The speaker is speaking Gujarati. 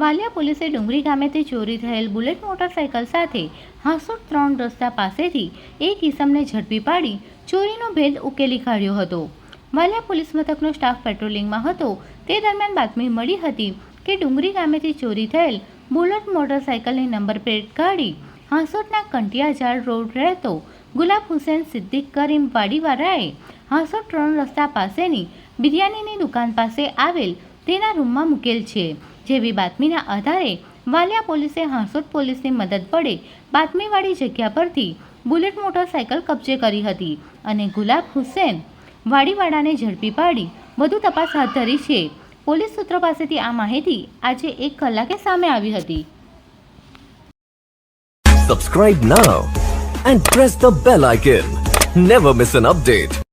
વાલિયા પોલીસે ડુંગરી ગામેથી ચોરી થયેલ બુલેટ મોટરસાયકલ સાથે હાંસોટ ત્રણ રસ્તા પાસેથી એક ઇસમને ઝડપી પાડી ચોરીનો ભેદ ઉકેલી કાઢ્યો હતો. વાલિયા પોલીસ મથકનો સ્ટાફ પેટ્રોલિંગમાં હતો. તે દરમિયાન બાતમી મળી હતી કે ડુંગરી ગામેથી ચોરી થયેલ બુલેટ મોટરસાયકલની નંબર પ્લેટ કાઢી હાંસોટના કંટિયાજાળ રોડ રહેતો ગુલાબ હુસેન સિદ્દીક કરીમ વાડીવાળાએ હાંસોટ ત્રણ રસ્તા પાસેની બિરયાનીની દુકાન પાસે આવેલ તેના રૂમમાં મૂકેલ છે. જેવી બાતમીના આધારે વાલિયા પોલીસે હાંસોદ પોલીસની મદદ વડે બાતમીવાળી જગ્યા પરથી બુલેટ મોટરસાઇકલ કબજે કરી હતી અને ગુલાબ હુસેન વાડીવાળાને ઝડપી પાડી. વધુ તપાસ હાથ ધરી છે. પોલીસ સૂત્રો પાસેથી આ માહિતી આજે એક કલાકે સામે આવી હતી. Subscribe now and press the bell icon never miss an update.